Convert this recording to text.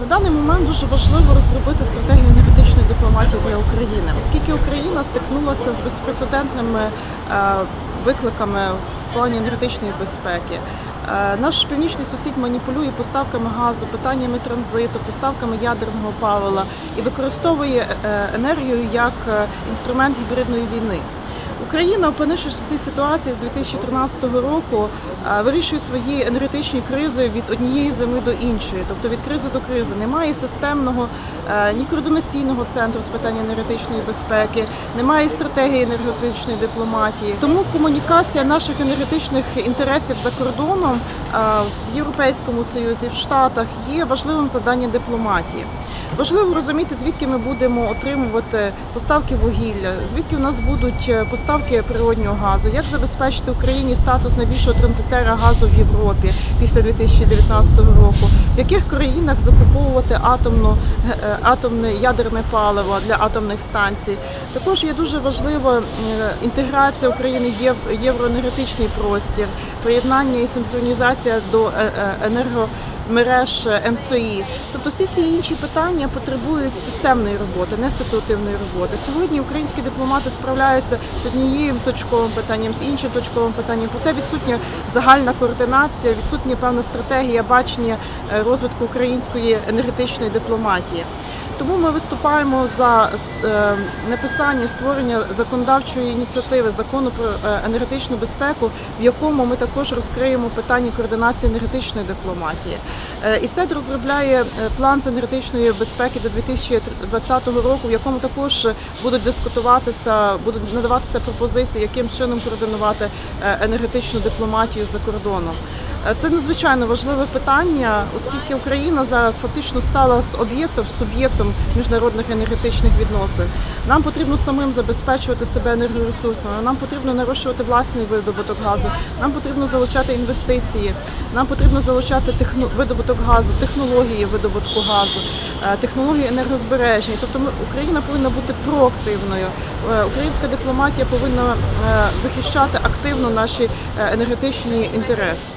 На даний момент дуже важливо розробити стратегію енергетичної дипломатії для України, оскільки Україна стикнулася з безпрецедентними е, викликами в плані енергетичної безпеки. Е, Наш північний сусід маніпулює поставками газу, питаннями транзиту, поставками ядерного палива і використовує е, енергію як інструмент гібридної війни. Україна, опинившись в цій ситуації з 2013 року, вирішує свої енергетичні кризи від однієї зими до іншої, тобто від кризи до кризи. Немає системного е, ні координаційного центру з питань енергетичної безпеки, немає стратегії енергетичної дипломатії. Тому комунікація наших енергетичних інтересів за кордоном в Європейському Союзі, в Штатах є важливим завданням дипломатії. Важливо розуміти, звідки ми будемо отримувати поставки вугілля, звідки у нас будуть е, поставки природнього газу, як забезпечити Україні статус найбільшого транзитера газу в Європі після 2019 року, в яких країнах закуповувати атомну ге- е, атомне ядерне паливо для атомних станцій. Також є дуже важлива е, інтеграція України в євроенергетичний простір, приєднання і синхронізація до е, е, енерго мереж НСОІ. Тобто всі ці інші питання потребують системної роботи, не ситуативної роботи. Сьогодні українські дипломати справляються з однією точковим питанням, з іншим точковим питанням. Проте відсутня загальна координація, відсутня певна стратегія бачення е, розвитку української енергетичної дипломатії. Тому ми виступаємо за е, написання створення законодавчої ініціативи закону про е, енергетичну безпеку, в якому ми також розкриємо питання координації енергетичної дипломатії. Е, І СЕД розробляє план з енергетичної безпеки до 2020 року, в якому також будуть дискутуватися, будуть надаватися пропозиції, яким чином координувати енергетичну дипломатію за кордоном. Е, Це надзвичайно важливе питання, оскільки Україна зараз фактично стала з об'єктом, суб'єктом міжнародних енергетичних відносин. Нам потрібно самим забезпечувати себе енергоресурсами. Нам потрібно нарощувати власний видобуток газу. Нам потрібно залучати інвестиції. Нам потрібно залучати техно... видобуток газу, технології видобутку газу, е, технології енергозбереження. Тобто ми, Україна повинна бути проактивною. Е, Українська дипломатія повинна захищати активно наші енергетичні інтереси.